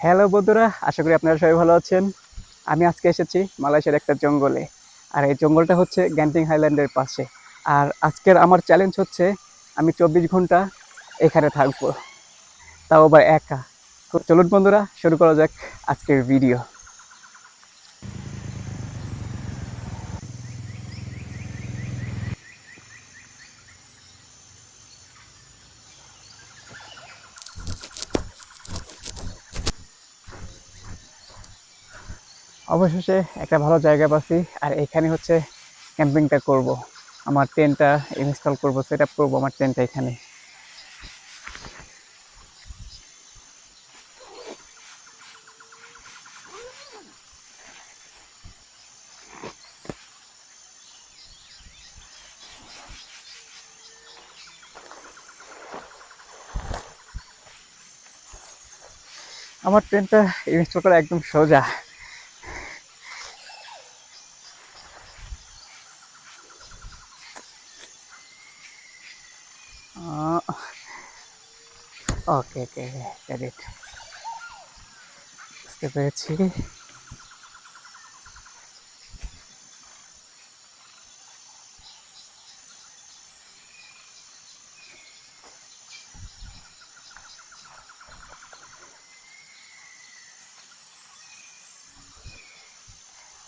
Hello বন্ধুরা, আশা করি আপনারা সবাই ভালো আছেন। আমি আজকে এসেছি মালয়েশিয়ার একটা জঙ্গলে, আর এই জঙ্গলটা হচ্ছে গ্যান্টিং হাইল্যান্ডের পাশে। আর আজকের আমার চ্যালেঞ্জ হচ্ছে, আমি চব্বিশ ঘণ্টা এখানে থাকব। তাও আবার একা। চলুন বন্ধুরা, শুরু করা যাক আজকের ভিডিও অবশেষে একটা ভালো জায়গা পাচ্ছি, আর এখানে হচ্ছে ক্যাম্পিংটা করব। আমার টেন্টটা ইনস্টল করব সেট আপ করব আমার টেন্টটা এখানে। আমার ট্রেনটা ইনস্টল করা একদম সোজা। ওকে ওকে গেট ইট বুঝতে পেরেছি।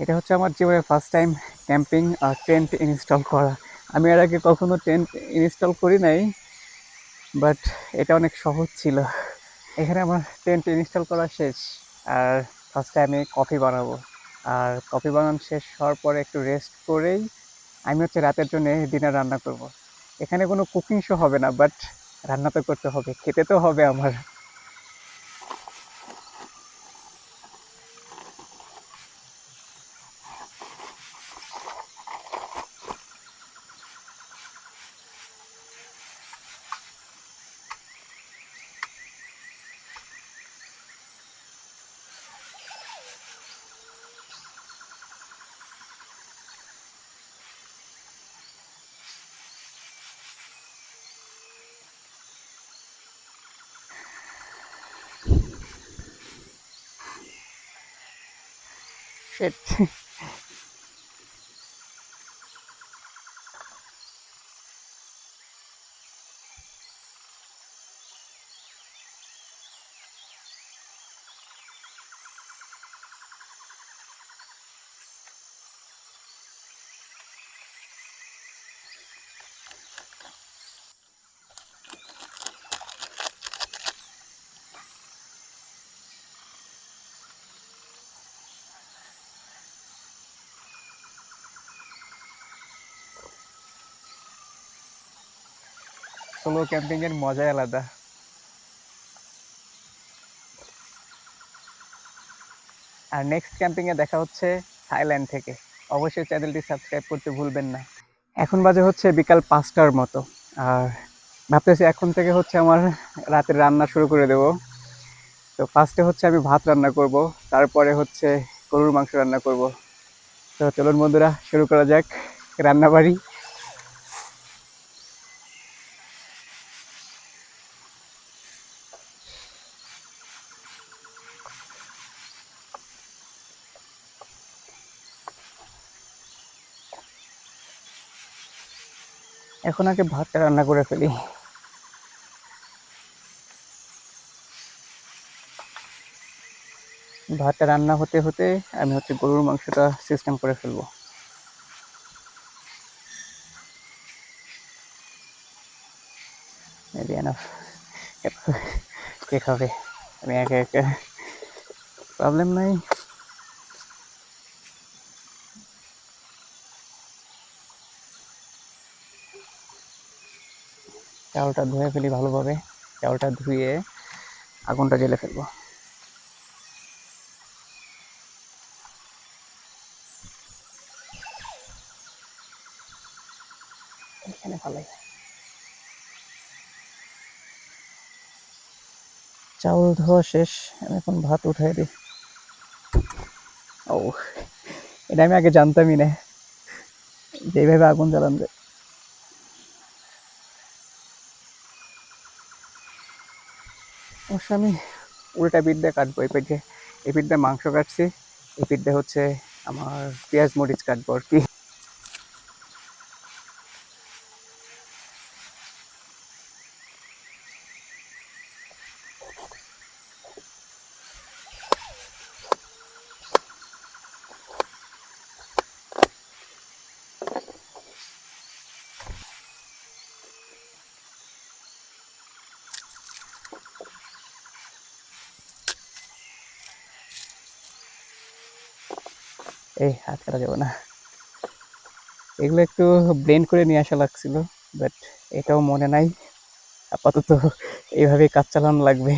এটা হচ্ছে আমার জীবনের ফার্স্ট টাইম ক্যাম্পিং আর টেন্ট ইনস্টল করা। আমি এর আগে কখনো টেন্ট ইনস্টল করি নাই। বাট এটা অনেক সহজ ছিল। এখানে আমার টেন্ট ইনস্টল করা শেষ। আর ফার্স্টে আমি কফি বানাবো। আর কফি বানানো শেষ হওয়ার পরে একটু রেস্ট করেই আমি হচ্ছে রাতের জন্য ডিনার রান্না করব। এখানে কোনো কুকিং শো হবে না বাট রান্না তো করতে হবে, খেতে তো হবে আমার। 对 সোলো ক্যাম্পিং এর মজাই আলাদা। আর নেক্সট ক্যাম্পিং এ দেখা হচ্ছে থাইল্যান্ড থেকে। অবশ্যই চ্যানেলটি সাবস্ক্রাইব করতে ভুলবেন না। এখন বাজে হচ্ছে বিকাল পাঁচটার মতো। আর ভাবতেছি এখন থেকে হচ্ছে আমার রাতের রান্না শুরু করে দেব। তো ফার্স্টে হচ্ছে আমি ভাত রান্না করব, তারপরে হচ্ছে গরুর মাংস রান্না করব। তো চলুন বন্ধুরা, শুরু করা যাক। রান্না এখন আগে ভাতটা রান্না করে ফেলি। ভাতটা রান্না হতে হতে আমি হচ্ছে গরুর মাংসটা সিস্টেম করে ফেলব। কে খাবে? আমি একে একে। প্রবলেম নাই। চাউলটা ধুয়ে ফেলি ভালোভাবে। চাউলটা ধুয়ে আগুনটা জ্বেলে ফেলব। এখানে ভালোই চাউল ধোয়া শেষ। আমি এখন ভাত উঠাই দিই। ও এটা আমি আগে জানতামই না। যেভাবে আগুন জ্বালান যায়। অবশ্য আমি উল্টা পিঠ দিয়ে কাটবো, এই পিঠে, এই পিঠ দিয়ে মাংস কাটছি, এই পিঠ দিয়ে হচ্ছে আমার পেঁয়াজ মরিচ কাটবো আর কি। এই হাত কাটা যাবে না। এগুলো একটু ব্লেন্ড করে নিয়ে আসা লাগছিল বাট এটাও মনে নাই। আপাতত এইভাবেই কাজ চালানো লাগবে।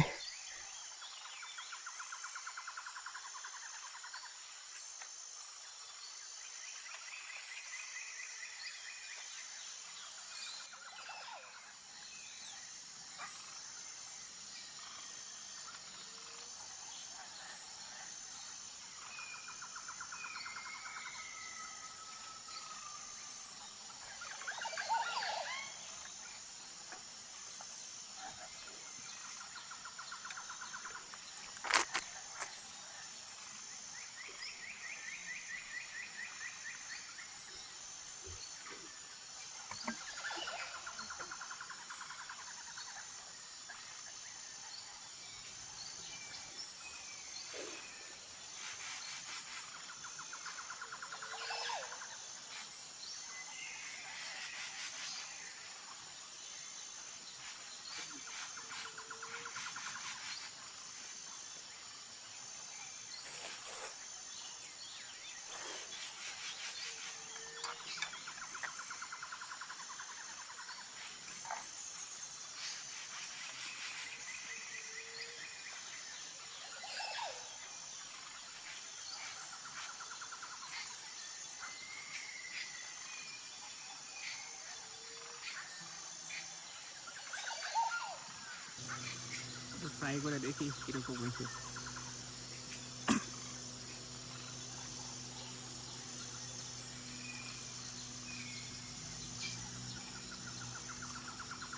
ফ্রাই করে দেখি কিরকম হয়েছে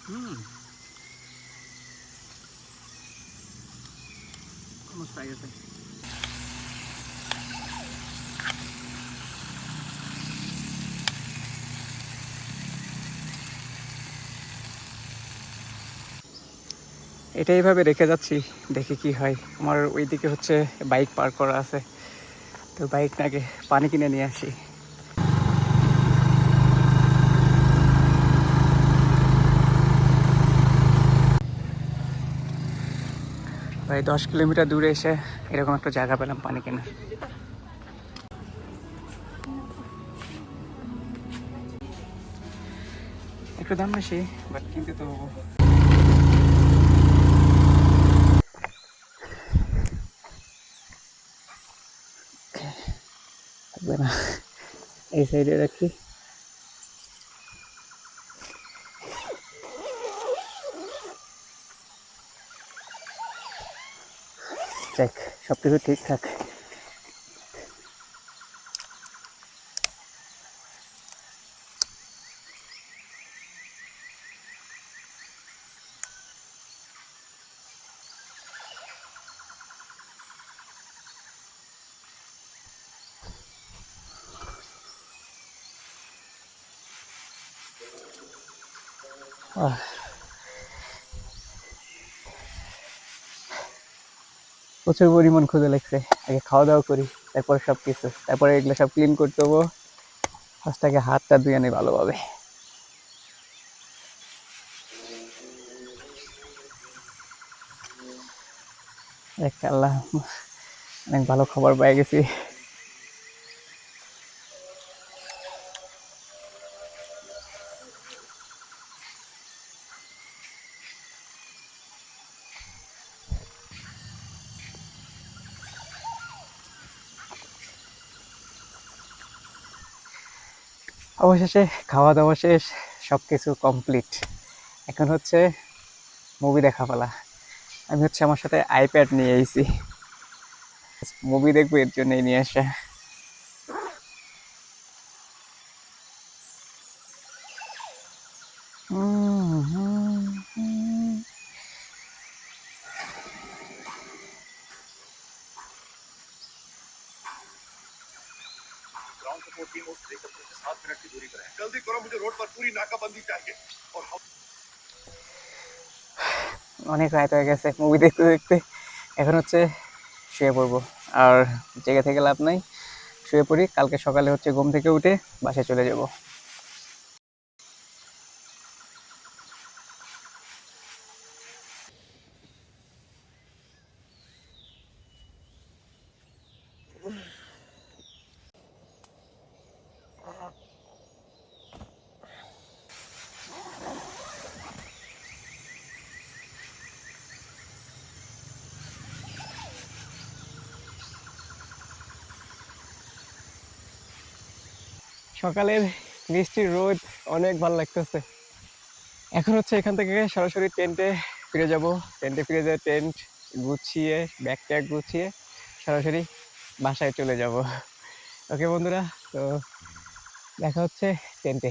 হুম অলমোস্ট ফ্রাই গেছে এটা এইভাবে রেখে যাচ্ছি, দেখি কি হয়। আমার ওইদিকে হচ্ছে বাইক পার্ক করা আছে। তো বাইক নাকি পানি কিনে নিয়ে আসি। প্রায় দশ কিলোমিটার দূরে এসে এরকম একটা জায়গা পেলাম পানি কেনার। একটু দাম বেশি বাট কিনতে তো না। এই সাইডে রাখি। দেখ সব কিছু ঠিকঠাক প্রচুর পরিমাণ ক্ষুদে লাগছে। আগে খাওয়া দাওয়া করি, তারপরে সব কিছু তারপরে এগুলো সব ক্লিন করতে হব ফার্স্ট আগে হাতটা ধুয়ে আনি ভালোভাবে। এক আল্লাহ, অনেক ভালো খবর পেয়ে গেছি। অবশেষে খাওয়া দাওয়া শেষ সব কিছু কমপ্লিট এখন হচ্ছে মুভি দেখা পালা আমি হচ্ছে আমার সাথে আইপ্যাড নিয়ে এসেছি মুভি দেখব এর জন্যই নিয়ে আসা। वो टीम उस हेलीकॉप्टर से सात मिनट की दूरी पर है जल्दी करो मुझे रोड पर पूरी नाकाबंदी चाहिए और हम অনেক রাত হয়ে গেছে মুভি দেখতে দেখতে এখন হচ্ছে শুয়ে পড়বো আর জেগে থেকে লাভ নাই শুয়ে পড়ি কালকে সকালে হচ্ছে ঘুম থেকে উঠে বাসায় চলে যাব সকালের বৃষ্টির রোদ অনেক ভালো লাগতেছে। এখন হচ্ছে এখান থেকে সরাসরি টেন্টে ফিরে যাব। টেন্টে ফিরে যেয়ে টেন্ট গুছিয়ে ব্যাগ ট্যাগ গুছিয়ে সরাসরি বাসায় চলে যাব। ওকে বন্ধুরা, তো দেখা হচ্ছে টেন্টে